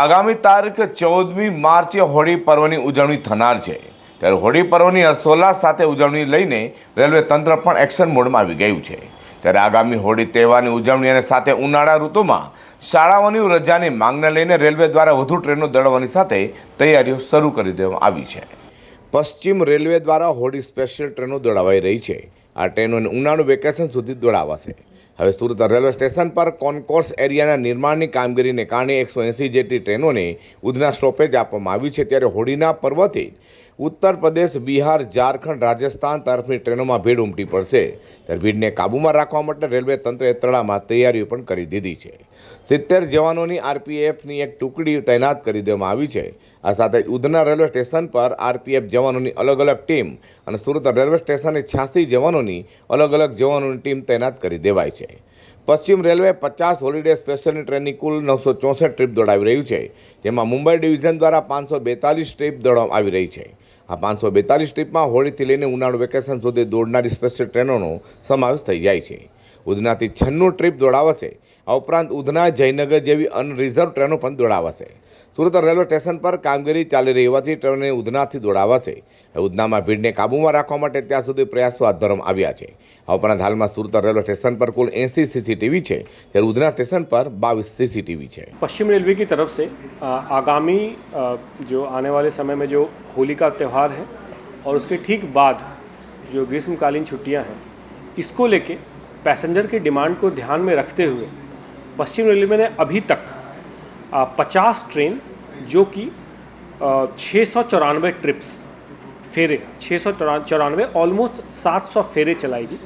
આગામી તારીખ ચૌદમી માર્ચે હોળી પર્વની ઉજવણી થનાર છે ત્યારે હોળી પર્વની હર્ષોલ્લાસ સાથે ઉજવણી લઈને રેલવે તંત્ર પણ એક્શન મોડમાં આવી ગયું છે ત્યારે આગામી હોળી તહેવારની ઉજવણી અને સાથે ઉનાળા ઋતુમાં શાળાઓની રજાની માંગને લઈને રેલવે દ્વારા વધુ ટ્રેનો દળવાની સાથે તૈયારીઓ શરૂ કરી દેવામાં આવી છે પશ્ચિમ રેલવે દ્વારા હોળી સ્પેશિયલ ટ્રેનો દોડાવાઈ રહી છે આ ટ્રેનોને ઉનાળુ વેકેશન સુધી દોડાવાશે હવે સુરત રેલવે સ્ટેશન પર કોન્કોર્સ એરિયાના નિર્માણની કામગીરીને કારણે એકસો એંસી જેટલી ટ્રેનોને ઉધના સ્ટોપેજ આપવામાં આવી છે ત્યારે હોળીના પર્વથી ઉત્તર પ્રદેશ બિહાર ઝારખંડ રાજસ્થાન તરફની ટ્રેનોમાં ભીડ ઉમટી પડશે ત્યારે ભીડને કાબૂમાં રાખવા માટે રેલવે તંત્રે તળામાં તૈયારીઓ પણ કરી દીધી છે સિત્તેર જવાનોની આરપીએફની એક ટુકડી તૈનાત કરી દેવામાં આવી છે આ સાથે ઉધના રેલવે સ્ટેશન પર આરપીએફ જવાનોની અલગ અલગ ટીમ અને સુરત રેલવે સ્ટેશને છ્યાસી જવાનોની અલગ અલગ જવાનોની ટીમ તૈનાત કરી દેવાઈ છે પશ્ચિમ રેલવે પચાસ હોલિડે સ્પેશિયલની ટ્રેનની કુલ નવસો ચોસઠ ટ્રીપ દોડાવી રહ્યું છે જેમાં મુંબઈ ડિવિઝન દ્વારા પાંચસો બેતાલીસ ટ્રીપ દોડવામાં આવી રહી છે આ પાંચસો બેતાલીસ ટ્રીપમાં હોળીથી લઈને ઉનાળુ વેકેશન સુધી દોડનારી સ્પેશિયલ ટ્રેનોનો સમાવેશ થઈ જાય છે ઉધનાથી છન્નું ટ્રીપ દોડાવાશે આ ઉપરાંત ઉધના જયનગર જેવી અનરિઝર્વ ટ્રેનો પણ દોડાવાશે सुरत रेलवे स्टेशन पर कामगيري ચાલી રહી હતી ટ્રેને ઉднаથી દોડાવવા છે ઉднаમાં ભીડને કાબુમાં રાખવા માટે ત્યાં સુધી પ્રયાસો હાથ ધરમ આવ્યા છે હવે પણા ધાલમાં સુરત રેલવે સ્ટેશન પર કુલ 80 સીસીટીવી છે જ્યારે ઉдна સ્ટેશન પર 22 સીસીટીવી છે પશ્ચિમ રેલવેની તરફથી આગામી જો आने वाले समय में जो होली का त्यौहार है और उसके ठीक बाद जो ग्रीष्मकालीन छुट्टियां हैं इसको लेके पैसेंजर की डिमांड को ध्यान में रखते हुए पश्चिम रेलवे ने अभी तक पचास ट्रेन जो कि छः सौ चौरानवे ट्रिप्स फेरे छः सौ चौरानवे ऑलमोस्ट सात सौ फेरे चलाएगी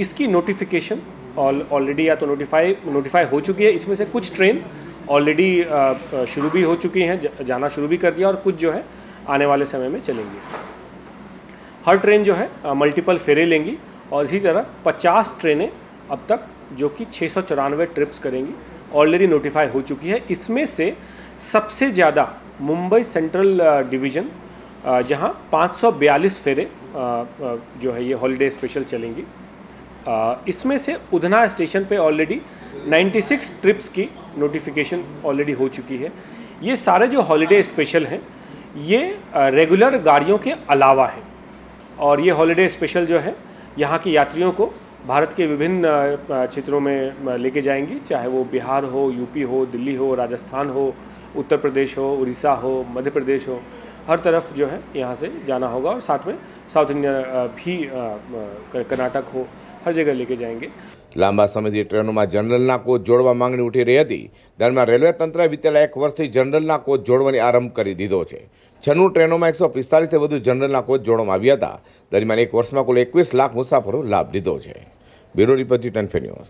इसकी नोटिफिकेशन ऑलरेडी या तो नोटिफाई नोटिफाई हो चुकी है इसमें से कुछ ट्रेन ऑलरेडी शुरू भी हो चुकी हैं जाना शुरू भी कर दिया और कुछ जो है आने वाले समय में चलेंगी हर ट्रेन जो है मल्टीपल फेरे लेंगी और इसी तरह 50 ट्रेनें अब तक जो कि छः सौ ट्रिप्स करेंगी ऑलरेडी नोटिफाई हो चुकी है इसमें से सबसे ज़्यादा मुंबई सेंट्रल डिवीज़न जहां 542 फेरे जो है ये हॉलीडे स्पेशल चलेंगी इसमें से उधना स्टेशन पे ऑलरेडी 96 ट्रिप्स की नोटिफिकेशन ऑलरेडी हो चुकी है ये सारे जो हॉलीडे स्पेशल हैं ये रेगुलर गाड़ियों के अलावा हैं और ये हॉलीडे स्पेशल जो है यहाँ के यात्रियों को भारत के विभिन्न क्षेत्रों में लेके जाएंगी चाहे वो बिहार हो यूपी हो दिल्ली हो राजस्थान हो उत्तर प्रदेश हो उड़ीसा हो मध्य प्रदेश हो हर तरफ जो है यहाँ से जाना होगा और साथ में साउथ इंडिया भी कर्नाटक हो हर जगह लेके जाएंगे लांबा समय की ट्रेनों में जनरल ना कोच जोड़वा मांग उठी रही थी दरमियान रेलवे तंत्र बीते एक वर्ष से जनरल ना कोच जोड़वा आरंभ कर दीदो है छनू ट्रेनों में एक सौ पिस्तालीस से जनरल ना कोच जोड़ा दरमियान एक वर्ष में कुल एक लाख मुसाफरो लाभ लीधो है બ્યુરો રિપોર્ટ રિટર્ન ફેન્યુઝ